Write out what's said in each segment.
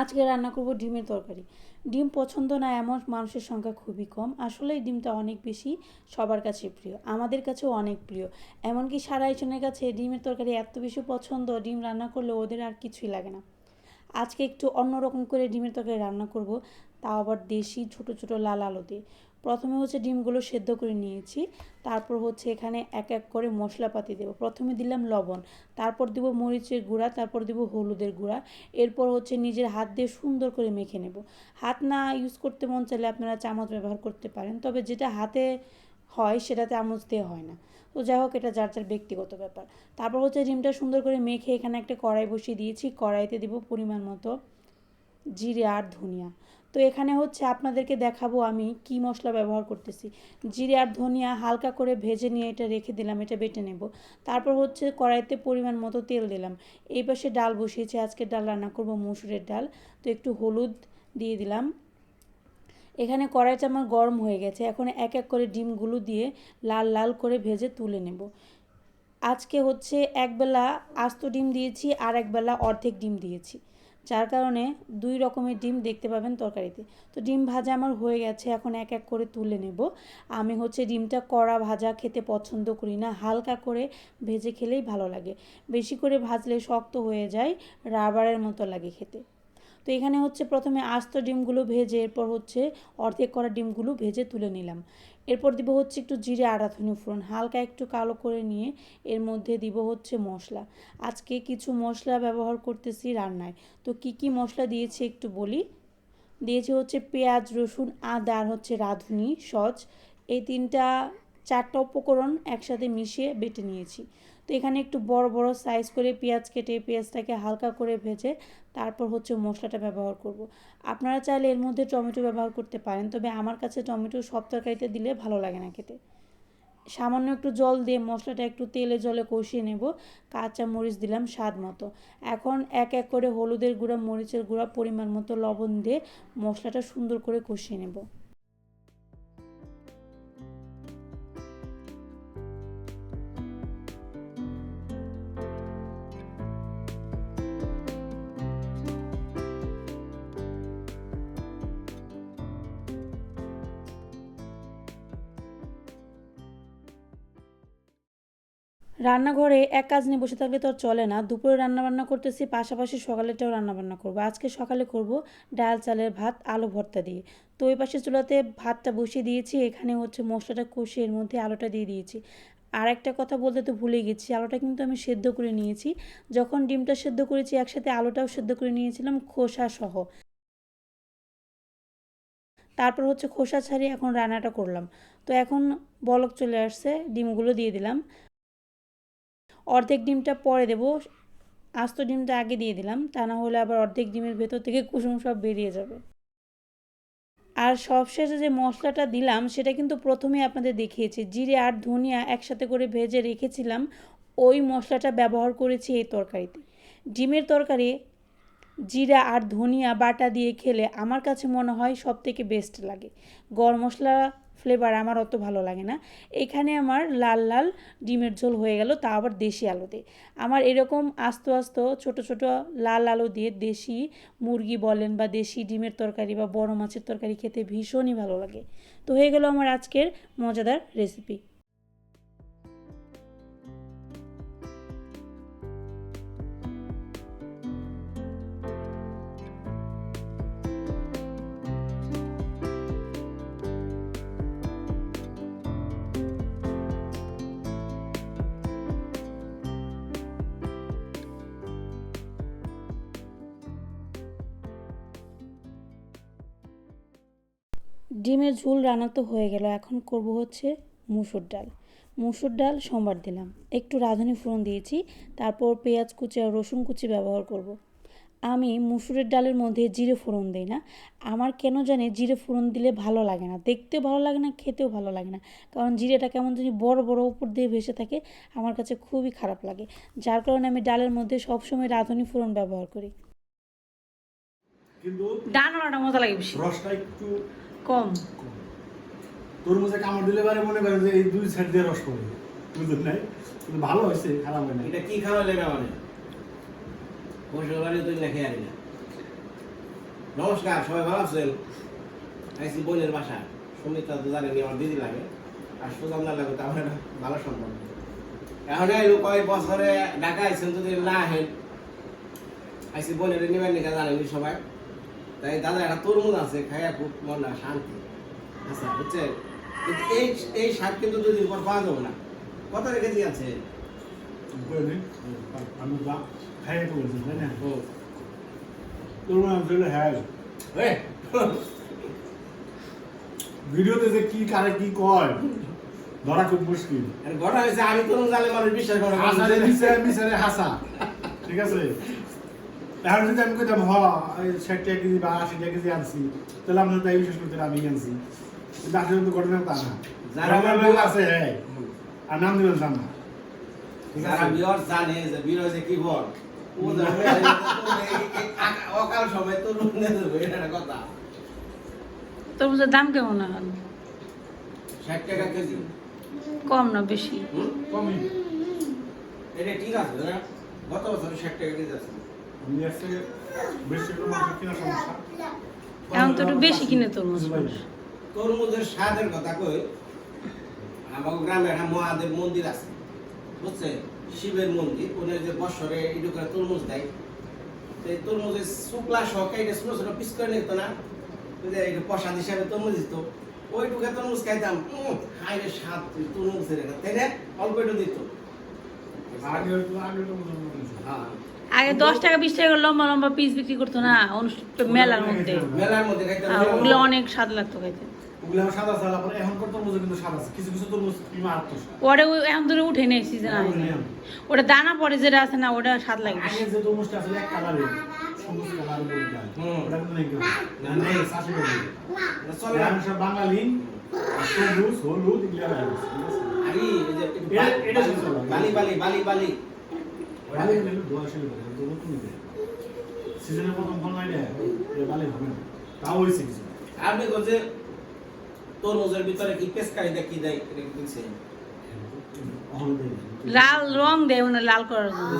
আজকে রান্না করব ডিমের তরকারি। ডিম পছন্দ না এমন মানুষের সংখ্যা খুবই কম। আসলে ডিমটা অনেক বেশি সবার কাছে প্রিয়, আমাদের কাছেও অনেক প্রিয়। এমনকি সারা একজনের কাছে ডিমের তরকারি এত বেশি পছন্দ, ডিম রান্না করলে ওদের আর কিছুই লাগে না। আজকে একটু অন্যরকম করে ডিমের তরকারি রান্না করব, তাও আবার দেশি ছোট ছোট লাল আলু দিয়ে। প্রথমে হচ্ছে ডিমগুলো সেদ্ধ করে নিয়েছি। তারপর হচ্ছে এখানে এক এক করে মশলাপাতি দেবো। প্রথমে দিলাম লবণ, তারপর দেবো মরিচের গুঁড়া, তারপর দেবো হলুদের গুঁড়া। এরপর হচ্ছে নিজের হাত দিয়ে সুন্দর করে মেখে নেব। হাত না ইউজ করতে মন চাইলে আপনারা চামচ ব্যবহার করতে পারেন, তবে যেটা হাতে হয় সেটা চামচ দিয়ে হয় না। তো যাই হোক, এটা যার যার ব্যক্তিগত ব্যাপার। তারপর হচ্ছে ডিমটা সুন্দর করে মেখে এখানে একটা কড়াই বসিয়ে দিয়েছি। কড়াইতে দিব পরিমাণ মতো জিরে আর ধনিয়া। তো এখানে হচ্ছে আপনাদেরকে দেখাবো আমি কি মশলা ব্যবহার করতেছি। জিরে আর ধনিয়া হালকা করে ভেজে নিয়ে এটা রেখে দিলাম, এটা বেটে নেব। তারপর হচ্ছে কড়াইতে পরিমাণ মতো তেল দিলাম। এই পাশে ডাল বসিয়েছি, আজকে ডাল রান্না করব মসুরের ডাল। তো একটু হলুদ দিয়ে দিলাম। এখানে কড়াইটা আমার গরম হয়ে গেছে, এখন এক এক করে ডিমগুলো দিয়ে লাল লাল করে ভেজে তুলে নেব। আজকে হচ্ছে একবেলা আস্ত ডিম দিয়েছি আর একবেলা অর্ধেক ডিম দিয়েছি। যার কারণে দুই রকমের ডিম দেখতে পাবেন তরকারিতে। তো ডিম ভাজা আমার হয়ে গেছে, এখন এক এক করে তুলে নেব। আমি হচ্ছে ডিমটা কড়া ভাজা খেতে পছন্দ করি না, হালকা করে ভেজে খেলেই ভালো লাগে। বেশি করে ভাজলে শক্ত হয়ে যায়, রাবারের মতো লাগে খেতে। তো এখানে হচ্ছে প্রথমে আস্ত ডিমগুলো ভেজে, এরপর হচ্ছে অর্ধেক করা ডিমগুলো ভেজে তুলে নিলাম। এরপর দিব হচ্ছে একটু জিরে আড়াথনি ফোড়ন। হালকা একটু কালো করে নিয়ে এর মধ্যে দিব হচ্ছে মশলা। আজকে কিছু মশলা ব্যবহার করতেছি রান্নায়। তো কি কি মশলা দিয়েছি একটু বলি? দিয়েছি হচ্ছে পেঁয়াজ, রসুন, আদা আর হচ্ছে রাঁধুনি, সজ। এই তিনটা চারটা উপকরণ একসাথে মিশিয়ে বেটে নিয়েছি। তো এখানে একটু বড় বড় সাইজ করে পেঁয়াজ কেটে পেঁয়াজটাকে হালকা করে ভেজে তারপর হচ্ছে মশলাটা ব্যবহার করব। আপনারা চাইলে এর মধ্যে টমেটো ব্যবহার করতে পারেন, তবে আমার কাছে টমেটো সব তরকারিতে দিলে ভালো লাগে না খেতে। সামান্য একটু জল দিয়ে মশলাটা একটু তেলে জলে কষিয়ে নেব, কাঁচা মরিচ দিলাম স্বাদ মতো। এখন এক এক করে হলুদের গুঁড়া, মরিচের গুঁড়া পরিমাণ মতো লবণ দিয়ে মশলাটা সুন্দর করে কষিয়ে নেব। রান্নাঘরে এক কাজ নিয়ে বসে থাকলে তো আর চলে না। দুপুরে রান্না বান্না করতেছি, পাশাপাশি সকালেরটাও রান্না বান্না করব। আজকে সকালে করব ডাল, চালের ভাত, আলু ভর্তা দিয়ে। তো ওই পাশে চুলাতে ভাতটা বসিয়ে দিয়েছি, এখানে হচ্ছে মশলাটা কষিয়ে এর মধ্যে আলুটা দিয়ে দিয়েছি। আর একটা কথা বলতে তো ভুলে গেছি, আলুটা কিন্তু আমি সেদ্ধ করে নিয়েছি। যখন ডিমটা সেদ্ধ করেছি, একসাথে আলুটাও সেদ্ধ করে নিয়েছিলাম, খোসা সহ। তারপর হচ্ছে খোসা ছাড়িয়ে এখন রান্নাটা করলাম। তো এখন বলক চলে আসছে, ডিমগুলো দিয়ে দিলাম। অর্ধেক ডিমটা পরে দেবো। আস্ত ডিমটা আগে দিয়ে দিলাম, তা না হলে আবার অর্ধেক ডিমের ভেতর থেকে কুসুম সব বেরিয়ে যাবে। আর সবশেষে যে মশলাটা দিলাম, সেটা কিন্তু প্রথমেই আপনাদের দেখিয়েছি। জিরে আর ধনিয়া একসাথে করে ভেজে রেখেছিলাম, ওই মশলাটা ব্যবহার করেছি এই তরকারিতে। ডিমের তরকারি জিরা আর ধনিয়া বাটা দিয়ে খেলে আমার কাছে মনে হয় সব থেকে বেস্ট লাগে। গরম মশলা ফ্লেভার আমার অত ভালো লাগে না। এখানে আমার লাল লাল ডিমের ঝোল হয়ে গেল, তা আবার দেশি আলু দিয়ে। আমার এরকম আস্ত আস্ত, ছোট ছোট লাল আলু দিয়ে দেশি মুরগি বলেন বা দেশি ডিমের তরকারি বা বড় মাছের তরকারি খেতে ভীষণই ভালো লাগে। তো হয়ে গেল আমার আজকের মজাদার রেসিপি ডিমের ঝোল রান্না তো হয়ে গেল এখন করব হচ্ছে মুসুর ডাল। মুসুর ডাল সোমবার দিলাম। একটু রাঁধুনি ফোড়ন দিয়েছি তারপর পেঁয়াজ কুচি আর রসুন কুচি ব্যবহার করব। আমি মুসুরের ডালের মধ্যে জিরে ফোড়ন দিই না। আমার কেন জানি জিরে ফোড়ন দিলে ভালো লাগে না দেখতেও ভালো লাগে না খেতেও ভালো লাগে না। কারণ জিরেটা কেমন জানি বড় বড় উপর দিয়ে ভেসে থাকে আমার কাছে খুবই খারাপ লাগে। যার কারণে আমি ডালের মধ্যে সবসময় রাঁধুনি ফোড়ন ব্যবহার করি। কিন্তু ডাল মজা লাগে বেশি। রসটা একটু কম। কম তরমুজে কামড় দিলে পারে মনে করেন যে এই দুই সাইড দিয়ে রস পড়ে বুঝলেন নাই? কিন্তু ভালো হয়েছে খারাপ হয় না এটা কি খাওয়ালে না মানে? পয়সা বাড়ি তুই লেখে আরি না। নমস্কার সবাই ভালো আছেন? আইসি বোনের বাসা সুমিতা তো জানেনি আমার দিদি লাগে। আর সুজান না লাগে তো আমার একটা ভালো সম্পর্ক। এখন এই কয়েক বছরে ঢাকা আইসেন যদি না হেন আইসি বোনের নিবেন নিকা জানেনি সবাই? তাই দাদা একটা তরমুজ আছে খাইয়া খুব মন শান্তি। আচ্ছা বুঝছেন এই এই শাক কিন্তু দুদিন পর পাওয়া যাবে না। কত রেখেছি আছে? আমি বা খাই তো তাই না? ও তোর হ্যাঁ। ভিডিওতে যে কি কারে কি কয় ধরা খুব মুশকিল। আর ঘটনা হয়েছে আমি তরমুজ জানলে মানুষ বিশ্বাস করে হাসা। ঠিক আছে? এখন যদি আমি কইতাম হ ষাট টাকা কেজি বা আশি টাকা কেজি আনছি তাহলে আপনার তাই বিশেষ করতে আমি আনছি কিন্তু আসলে তো ঘটনা তা না যারা আছে হ্যাঁ আর নাম দিবেন জান না যারা বিয়র জানে যে বিয়র যে কি বল অকাল সময় তো নিয়ে দেবে এটা একটা কথা তরমুজের দাম কেমন এখন ষাট টাকা কেজি কম না বেশি? কমই এটা ঠিক আছে গত বছর ষাট টাকা কেজি আছে আমি আসছে বেশি করে মাংস কেনার সমস্যা। এখন তো একটু বেশি কিনে তরমুজ। তরমুজের স্বাদের কথা কই আমার গ্রামে একটা মহাদেব মন্দির আছে বুঝছে? শিবের মন্দির ওদের যে বছরে করে তরমুজ দেয়। তো এই তরমুজের শুক্লা সহকারে এটা ছোট ছোট পিস করে নিত না? একটু প্রসাদ হিসাবে তরমুজ দিত। ওইটুকু তরমুজ খাইতাম রে স্বাদ তরমুজের এটা তাই না। অল্প একটু দিত। হ্যাঁ। আগে দশ টাকা বিশ টাকা লম্বা লম্বা পিস বিক্রি করতো না অনুষ্ঠান মেলার মধ্যে। মেলার মধ্যে ওগুলো অনেক স্বাদ লাগতো খাইতে। এখন ধরে উঠে নেই সিজন ওটা দানা পরে যেটা আছে না ওটা স্বাদ লাগে বাঙালি। সবুজ হলুদ এটা- বালি বালি বালি। বালি কিন্তু দোয়া ছিল বলে তো নতুন সিজনের প্রথম ফল নাই রে এটা হবে না। তাও হইছে কিছু। আপনি বলছে তরমুজের ভিতরে কি পেস্কারি দেয় কি দেয় দিচ্ছে লাল রং দেয় মানে লাল করার জন্য।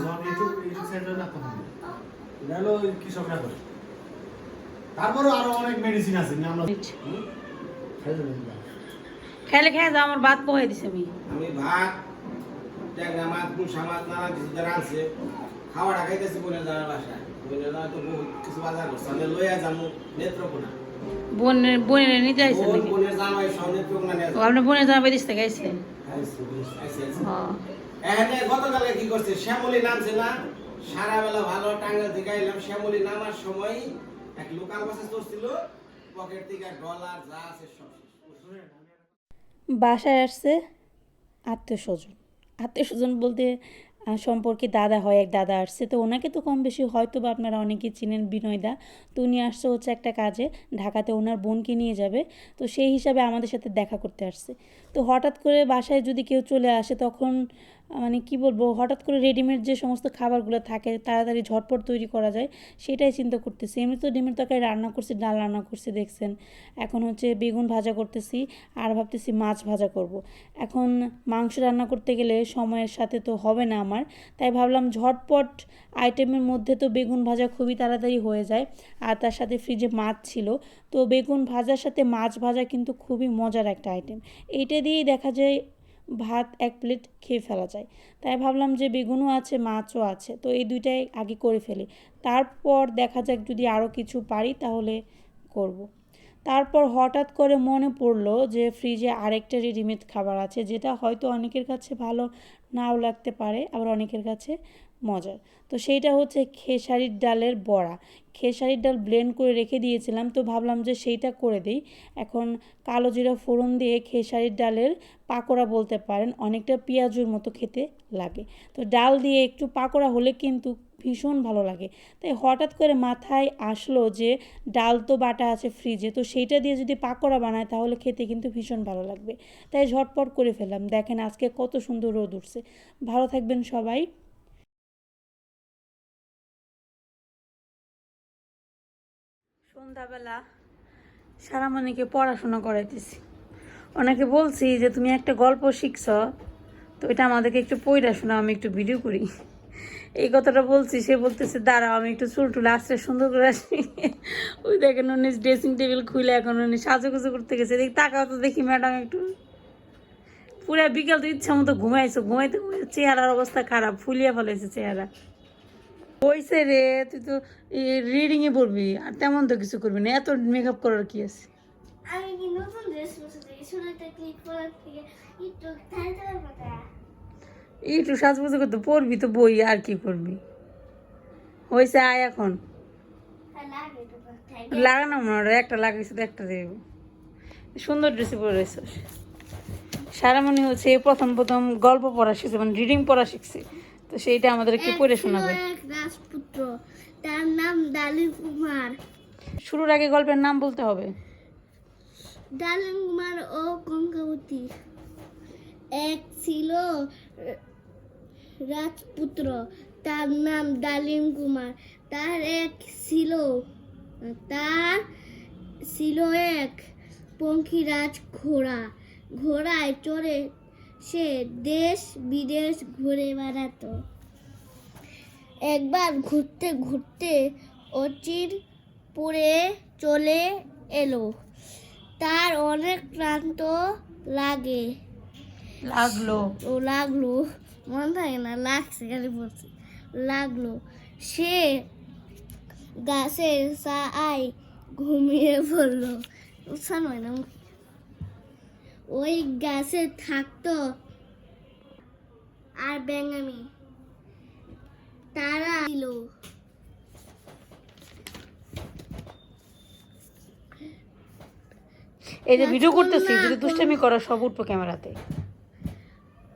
কৃষকরা করে। তারপরে আরও অনেক মেডিসিন আছে না আমরা না। খেলে খেয়ে দাও আমার ভাত পোহাই দিছে আমি আমি ভাত ট্যাংরা মাছ গুলশা মাছ নানা কিছু যারা আছে খাওয়াটা খাইতেছি বলে যাওয়ার বাসায়। বলে যাওয়া তো বহুত কিছু বাজার করছে। আমি লইয়া যাব নেত্রকোনা। বোনের বোনের নিতে আইছে নাকি? বোনের জামাই সব নেত্রকোনা নিয়ে ও আপনার বোনের জামা বেদিস থেকে আইছে আইছে, আইছে, আইছে। ও। এখানে গতকালে কি করছে? শ্যামলী নামছে না? সারা বেলা ভালো টাঙ্গাল থেকে এলাম শ্যামলী নামার সময় এক লোকাল বাসে চড়ছিল। পকেট থেকে ডলার যা আছে সব বাসায় আসছে আত্মীয় স্বজন। আত্মীয় স্বজন বলতে সম্পর্কে দাদা হয়, এক দাদা আসছে। তো ওনাকে তো কম বেশি হয়তো বা আপনারা অনেকেই চিনেন বিনয়দা। তো উনি আসছে হচ্ছে একটা কাজে, ঢাকাতে ওনার বোনকে নিয়ে যাবে। তো সেই হিসাবে আমাদের সাথে দেখা করতে আসছে। তো হঠাৎ করে বাসায় যদি কেউ চলে আসে, তখন মানে কি বলব, হঠাৎ করে রেডিমেড যে সমস্ত খাবারগুলো থাকে, তাড়াতাড়ি ঝটপট তৈরি করা যায়, সেটাই চিন্তা করতেছি। এমনি তো ডিমের তরকারি রান্না করছি, ডাল রান্না করছি, দেখছেন। এখন হচ্ছে বেগুন ভাজা করতেছি, আর ভাবতেছি মাছ ভাজা করব। এখন মাংস রান্না করতে গেলে সময়ের সাথে তো হবে না আমার, তাই ভাবলাম ঝটপট আইটেমের মধ্যে তো বেগুন ভাজা খুবই তাড়াতাড়ি হয়ে যায়, আর তার সাথে ফ্রিজে মাছ ছিল। তো বেগুন ভাজার সাথে মাছ ভাজা কিন্তু খুবই মজার একটা আইটেম। এইটা দিয়েই দেখা যায় ভাত এক প্লেট খেয়ে ফেলা যায় তাই ভাবলাম যে বেগুনও আছে, মাছও আছে, তো এই দুইটাই আগে করে ফেলি তারপর দেখা যাক যদি আরও কিছু পারি তাহলে করব। তারপর হঠাৎ করে মনে পড়ল যে ফ্রিজে আরেকটা রেডিমেড খাবার আছে, যেটা হয়তো অনেকের কাছে ভালো নাও লাগতে পারে, আবার অনেকের কাছে মজার। তো সেইটা হচ্ছে খেসারির ডালের বড়া। খেসারির ডাল ব্লেন্ড করে রেখে দিয়েছিলাম, তো ভাবলাম যে সেইটা করে দিই। এখন কালো জিরা ফোড়ন দিয়ে খেসারির ডালের পাকোড়া বলতে পারেন, অনেকটা পেঁয়াজুর মতো খেতে লাগে। তো ডাল দিয়ে একটু পাকোড়া হলে কিন্তু ভীষণ ভালো লাগে। তাই হঠাৎ করে মাথায় আসলো যে ডাল তো বাটা আছে ফ্রিজে তো সেইটা দিয়ে যদি পাকোড়া বানায় তাহলে খেতে কিন্তু ভীষণ ভালো লাগবে। তাই ঝটপট করে ফেললাম। দেখেন আজকে কত সুন্দর রোদ উঠছে। ভালো থাকবেন সবাই। সন্ধ্যাবেলা সারামণিকে পড়াশোনা করাইতেছি। ওনাকে বলছি যে, তুমি একটা গল্প শিখছ, তো এটা আমাদেরকে একটু পড়া শোনাও, আমি একটু ভিডিও করি। এই কথাটা বলছি, সে বলতেছে, দাঁড়াও, আমি একটু চুল টুল আসছে সুন্দর করে আসি। ওই দেখেন উনি ড্রেসিং টেবিল খুলে এখন উনি সাজুগুজু করতে গেছে। দেখি তাকাও তো দেখি ম্যাডাম একটু। পুরা বিকাল তো ইচ্ছা মতো ঘুমাইছো, ঘুমাইতে চেহারার অবস্থা খারাপ, ফুলিয়ে ফেলেছে চেহারা। হইছে রে তুই তো রিডিং এ পড়বি আর তেমন তো কিছু করবি না এত মেকআপ করার কি আছে? আমি কি নতুন ড্রেস ক্লিক করার থেকে একটু একটু সাজগুজু করতে পড়বি তো বই আর কি করবি? হয়েছে আয় এখন। লাগানো মনে একটা লাগাইছে তো একটা দেব। সুন্দর ড্রেসে পরে রয়েছে সারামণি হচ্ছে প্রথম প্রথম গল্প পড়া শিখছে মানে রিডিং পড়া শিখছে। তো সেইটা আমাদেরকে পড়ে শোনাবে। রাজপুত্র তার নাম ডালিম কুমার। শুরুর আগে গল্পের নাম বলতে হবে। ডালিম কুমার ও কঙ্কাবতী এক ছিল রাজপুত্র তার নাম ডালিম কুমার। তার এক ছিল তার ছিল এক পঙ্খিরাজ ঘোড়া। ঘোড়ায় চড়ে সে দেশ বিদেশ ঘুরে বেড়াতো। একবার ঘুরতে ঘুরতে অচির পুরে চলে এলো। তার অনেক ক্লান্ত লাগে। লাগল। ও লাগল। মনে থাকে না লাগছে খালি বলছি। লাগল। সে গাছের সায় ঘুমিয়ে পড়ল। উৎসাহ নয় না ওই গাছে থাকতো আর ব্যাঙামি তারা ছিল। এই যে ভিডিও করতেছি যদি দুষ্টামি করো সব উঠবো ক্যামেরাতে।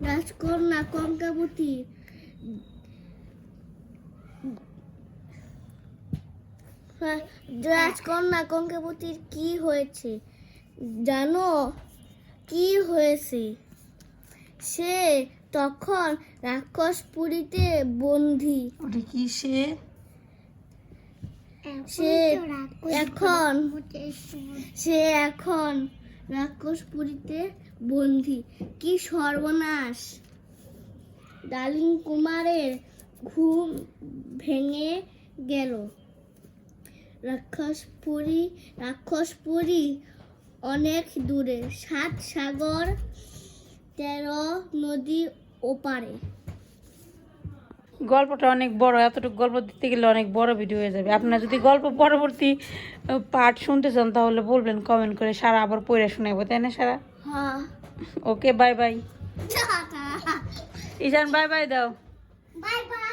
রাজকন্যা কঙ্কাবতী রাজকন্যা কঙ্কাবতীর কি হয়েছে? জানো? কি হয়েছে? সে তখন রাক্ষসপুরীতে বন্দি। ওটা কি সে? সে এখন সে এখন রাক্ষসপুরীতে বন্দি। কি সর্বনাশ! ডালিম কুমারের ঘুম ভেঙে গেল। রাক্ষসপুরী রাক্ষসপুরী অনেক দূরে সাত সাগর তেরো নদী ওপারে। গল্পটা অনেক বড় এতটুকু গল্প দিতে গেলে অনেক বড় ভিডিও হয়ে যাবে। আপনারা যদি গল্প পরবর্তী পার্ট শুনতে চান তাহলে বলবেন কমেন্ট করে সারা আবার পড়ে শোনাবো তাই না Sara? Okay bye bye Ishan bye bye দাও। Bye bye